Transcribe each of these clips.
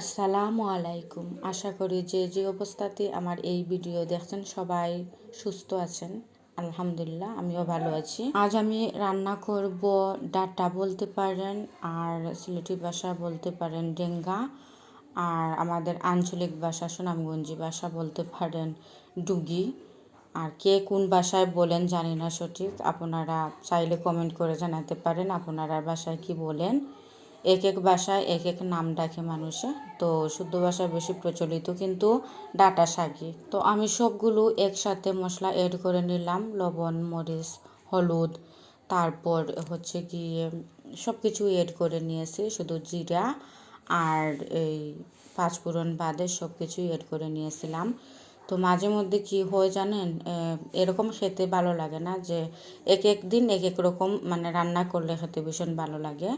আসসালামু আলাইকুম। আশা করি যে যে অবস্থাতে আমার এই ভিডিও দেখছেন সবাই সুস্থ আছেন। আলহামদুলিল্লাহ, আমিও ভালো আছি। আজ আমি রান্না করব ডাটা বলতে পারেন, আর সিলেটি ভাষা বলতে পারেন ডেঙ্গা, আর আমাদের আঞ্চলিক ভাষা সুনামগঞ্জি ভাষা বলতে পারেন ডুগি। আর কে কোন ভাষায় বলেন জানি না সঠিক, আপনারা চাইলে কমেন্ট করে জানাতে পারেন, আপনারা বাসায় কি বলেন। এক এক ভাষায় এক এক নাম ডাকে মানুষে। তো শুদ্ধ ভাষায় বেশি প্রচলিত, কিন্তু ডাটা শাকি তো আমি সবগুলো একসাথে মশলা অ্যাড করে নিলাম, লবণ, মরিচ, হলুদ। তারপর হচ্ছে কি সব কিছু এড করে নিয়েছি, শুধু জিরা আর এই পাঁচফোড়ন বাদে সব কিছুই এড করে নিয়েছিলাম। তো মাঝে মধ্যে কি হয় জানেন এরকম খেতে ভালো লাগে না যে এক এক দিন এক এক রকম মানে রান্না করলে খেতে ভীষণ ভালো লাগে।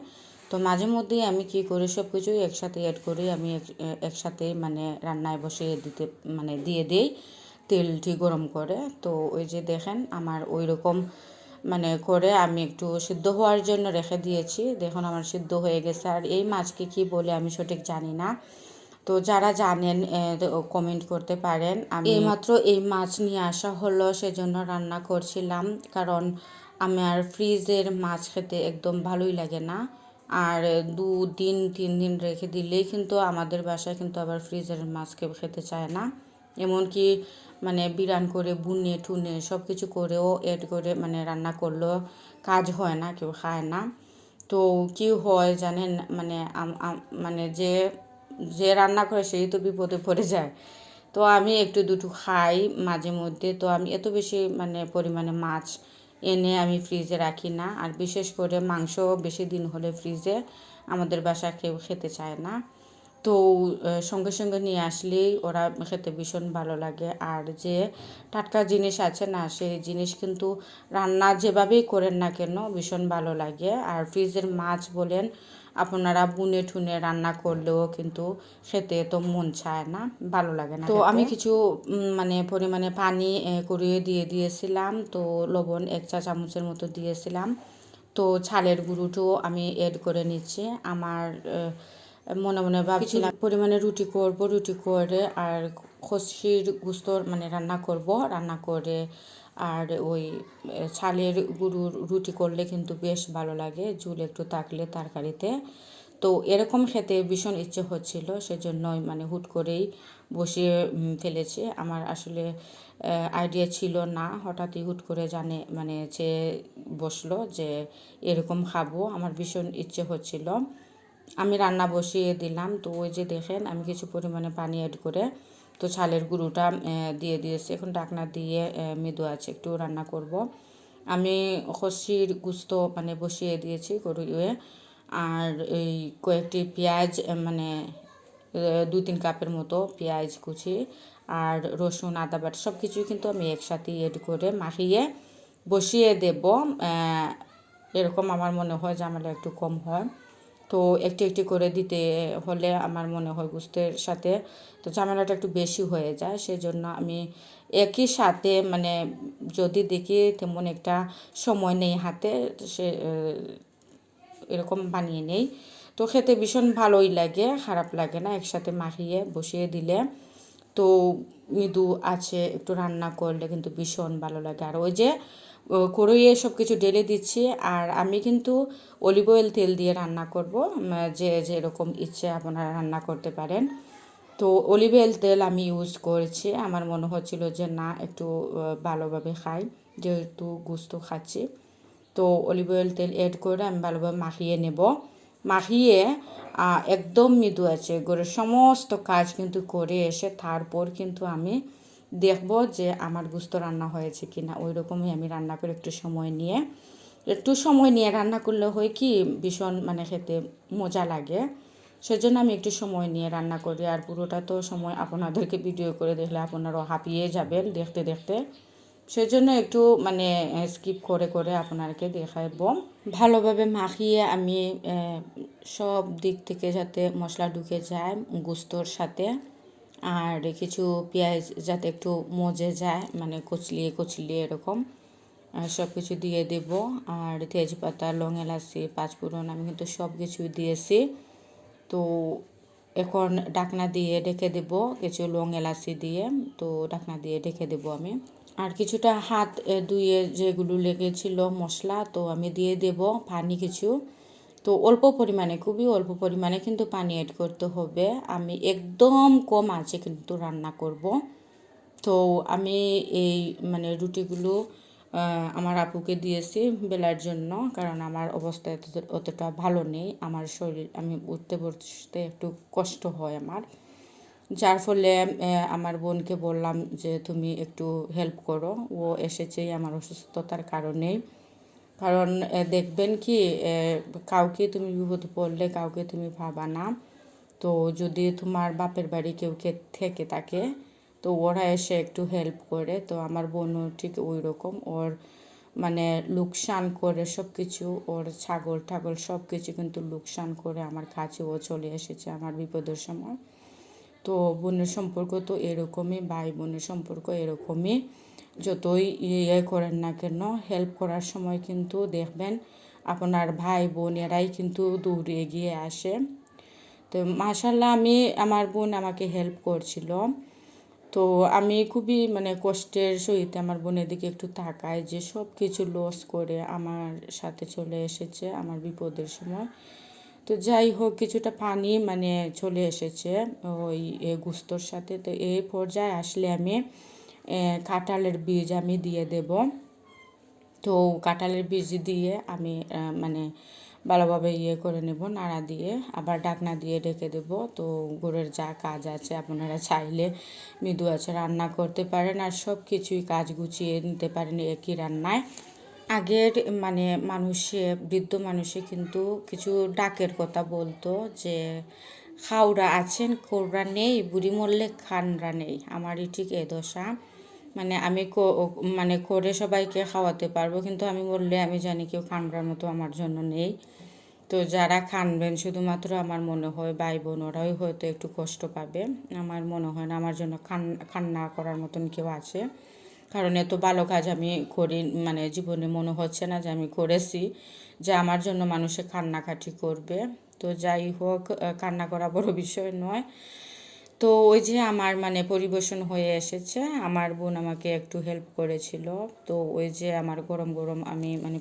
তো মাঝে মধ্যেই আমি কি করি সব কিছুই একসাথে অ্যাড করি। আমি একসাথে মানে রান্নায় বসিয়ে দিতে মানে দিয়ে দিই তেলটি গরম করে। তো ওই যে দেখেন, আমার ওই রকম মানে করে আমি একটু সিদ্ধ হওয়ার জন্য রেখে দিয়েছি। দেখুন, আমার সিদ্ধ হয়ে গেছে। আর এই মাছকে কি বলে আমি সঠিক জানি না। তো যারা জানেন কমেন্ট করতে পারেন। আমি এইমাত্র এই মাছ নিয়ে আসা হলো, সেজন্য রান্না করছিলাম। কারণ আমার ফ্রিজের মাছ খেতে একদম ভালোই লাগে না। আর দু দিন তিন দিন রেখে দিলেই কিন্তু আমাদের বাসায় কিন্তু আবার ফ্রিজের মাছ খেতে চায় না। এমনকি মানে বিরান করে, বুনে, টুনে সব কিছু করেও এড করে মানে রান্না করলেও কাজ হয় না, কেউ খায় না। তো কি হয় জানেন মানে মানে যে যে রান্না করে সেই তো বিপদে পড়ে যায়। তো আমি একটু দুটো খাই মাঝে মধ্যে। তো আমি এত বেশি মানে পরিমাণে মাছ এনে আমি ফ্রিজে রাখি না। আর বিশেষ করে মাংস বেশি দিন হলে ফ্রিজে আমাদের বাসা কেউ খেতে চায় না। তো সঙ্গে সঙ্গে নিয়ে আসলেই ওরা খেতে ভীষণ ভালো লাগে। আর যে টাটকা জিনিস আছে না সেই জিনিস কিন্তু রান্না যেভাবেই করেন না কেন ভীষণ ভালো লাগে। আর ফ্রিজের মাছ বলেন আপনারা বুনে ঠুনে রান্না করলেও কিন্তু খেতে তো মন চায় না ভালো লাগে না তো আমি কিছু মানে পরিমাণে পানি করিয়ে দিয়ে দিয়েছিলাম। তো লবণ এক চা চামচের মতো দিয়েছিলাম। তো ছালের গুঁড়োটাও আমি এড করে নিচ্ছি। আমার মনে মনে ভাবছিলাম পরিমাণে রুটি করব, রুটি করে আর খসির গুস্তর মানে রান্না করব, রান্না করে আর ওই ছালের গুঁড়োর রুটি করলে কিন্তু বেশ ভালো লাগে, ঝুল একটু থাকলে তরকারিতে। তো এরকম খেতে ভীষণ ইচ্ছে হচ্ছিল সেজন্যই মানে হুট করেই বসিয়ে ফেলেছে। আমার আসলে আইডিয়া ছিল না, হঠাৎই হুট করে জানে মানে যে বসল যে এরকম খাব, আমার ভীষণ ইচ্ছে হচ্ছিল। আমি রান্না বসিয়ে দিলাম। তো ওই যে দেখেন, আমি কিছু পরিমাণে পানি অ্যাড করে তো ছালের গুঁড়োটা দিয়ে দিয়েছি। এখন ডাকনা দিয়ে মৃদু আছে একটু রান্না করব। আমি খসির গুস্ত মানে বসিয়ে দিয়েছি গরুয়ে আর এই কয়েকটি পেঁয়াজ মানে দু তিন কাপের মতো পেঁয়াজ কুচি আর রসুন, আদা বাটা সব কিছুই কিন্তু আমি একসাথে এড করে মাখিয়ে বসিয়ে দেব। এরকম আমার মনে হয় যে আমার একটু কম হয়। তো একটু একটু করে দিতে হলে আমার মনে হয় গুস্তের সাথে তো ঝামেলাটা একটু বেশি হয়ে যায়। সেজন্য আমি একই সাথে মানে যদি দেখি তেমন একটা সময় নেই হাতে, সে এরকম বানিয়ে নেই। তো খেতে ভীষণ ভালোই লাগে, খারাপ লাগে না, একসাথে মাখিয়ে বসিয়ে দিলে। তো মৃদু আছে, একটু রান্না করলে কিন্তু ভীষণ ভালো লাগে। আর ওই যে কড়ইয়ে সব কিছু ঢেলে দিচ্ছি আর আমি কিন্তু অলিভ অয়েল তেল দিয়ে রান্না করব যে যেরকম ইচ্ছে আপনারা রান্না করতে পারেন। তো অলিভ অয়েল তেল আমি ইউজ করেছি, আমার মনে হচ্ছিল যে না, একটু ভালোভাবে খাই, যেহেতু গুস্ত খাচ্ছি। তো অলিভ অয়েল তেল অ্যাড করে আমি ভালোভাবে মাখিয়ে নেব। মাখিয়ে একদম মৃদু আছে গড়ের সমস্ত কাজ কিন্তু করে এসে তারপর কিন্তু আমি দেখব যে আমার গুস্ত রান্না হয়েছে কি না ওই রকমই আমি রান্না করে একটু সময় নিয়ে। একটু সময় নিয়ে রান্না করলে হয় কি, ভীষণ মানে খেতে মজা লাগে। সেজন্য আমি একটু সময় নিয়ে রান্না করি। আর পুরোটা তো সময় আপনাদেরকে ভিডিও করে দেখলে আপনারাও হাঁপিয়ে যাবেন দেখতে দেখতে। সেজন্য একটু মানে স্কিপ করে করে আপনাকে দেখাইব ভালোভাবে মাখিয়ে আমি সব দিক থেকে যাতে মশলা ঢুকে যায় গুস্তর সাথে। আর কিছু পেঁয়াজ যাতে একটু মজে যায় মানে কচলিয়ে কচলিয়ে এরকম সব কিছু দিয়ে দেব। আর তেজপাতা, লং এলাচি, পাঁচফোড়ন আমি কিন্তু সব কিছুই দিয়েছি। তো এখন ডাকনা দিয়ে ঢেকে দেব কিছু লং এলাচি দিয়ে, তো ডাকনা দিয়ে ঢেকে দেব আমি। আর কিছুটা হাত ধুয়ে যেগুলো লেগেছিল মশলা, তো আমি দিয়ে দেব পানি কিছু। তো অল্প পরিমাণে, খুবই অল্প পরিমাণে কিন্তু পানি অ্যাড করতে হবে। আমি একদম কম আছে কিন্তু রান্না করব। তো আমি এই মানে রুটিগুলো আমার আপুকে দিয়েছি বেলার জন্য, কারণ আমার অবস্থা অতটা ভালো নেই। আমার শরীর, আমি উঠতে বসতে একটু কষ্ট হয় আমার। যার ফলে আমার বোনকে বললাম যে, তুমি একটু হেল্প করো। ও এসেছেই আমার অসুস্থতার কারণে। কারণ দেখবেন কি কাউকে তুমি বিপদ পড়লে কাউকে তুমি ভাবা না। তো যদি তোমার বাপের বাড়ি কেউ কে- থেকে থাকে, তো ওরা এসে একটু হেল্প করে। তো আমার বোনও ঠিক ওই রকম ওর মানে লোকসান করে সব কিছু ওর ছাগল ঠাগল সব কিছু কিন্তু লোকসান করে আমার কাছে ও চলে এসেছে আমার বিপদের সময়। তো বোনের সম্পর্ক তো এরকমই, ভাই বোনের সম্পর্ক এরকমই। যতই ইয়ে করেন না কেন হেল্প করার সময় কিন্তু দেখবেন আপনার ভাই বোন এরাই কিন্তু দৌড়ে এগিয়ে আসে। তো মাশাল্লাহ আমি, আমার বোন আমাকে হেল্প করছিল। তো আমি খুবই মানে কষ্টের সহিত আমার বোনের দিকে একটু তাকাই যে সব কিছু লস করে আমার সাথে চলে এসেছে আমার বিপদের সময়। তো যাই হোক, কিছুটা পানি মানে চলে এসেছে ওই গুস্তর সাথে। তো এই পর্যায়ে আসলে আমি কাঁঠালের বীজ আমি দিয়ে দেব। তো কাঁঠালের বীজ দিয়ে আমি মানে ভালোভাবে ইয়ে করে নেব, নাড়া দিয়ে। আবার ডাকনা দিয়ে ঢেকে দেব। তো গুড়ের যা কাজ আছে, আপনারা চাইলে মৃদু আছে রান্না করতে পারেন। আর সব কিছুই কাজ গুছিয়ে নিতে পারেন একই রান্নায়। আগের মানে মানুষে, বৃদ্ধ মানুষে কিন্তু কিছু ডাকের কথা বলতো যে, খাওরা আছেন কোররা নেই, বুড়ি মরলে খানরা নেই। আমারই ঠিক এ দশা। মানে আমি মানে করে সবাইকে খাওয়াতে পারব, কিন্তু আমি বললে আমি জানি কেউ খানরার মতো আমার জন্য নেই। তো যারা খানবেন, শুধুমাত্র আমার মনে হয় ভাই বোন ওরাই হয়তো একটু কষ্ট পাবে। আমার মনে হয় না, আমার জন্য খান, খান্না করার মতন কেউ আছে। কারণ এত ভালো কাজ আমি করি মানে জীবনে মনে হচ্ছে না যে আমি করেছি, যে আমার জন্য মানুষে কান্নাকাটি করবে। তো যাই হোক কান্না করা বড় বিষয় নয়। তো ওই যে আমার মানে পরিবেশন হয়ে এসেছে, আমার বোন আমাকে একটু হেল্প করেছিল। তো ওই যে আমার গরম গরম আমি মানে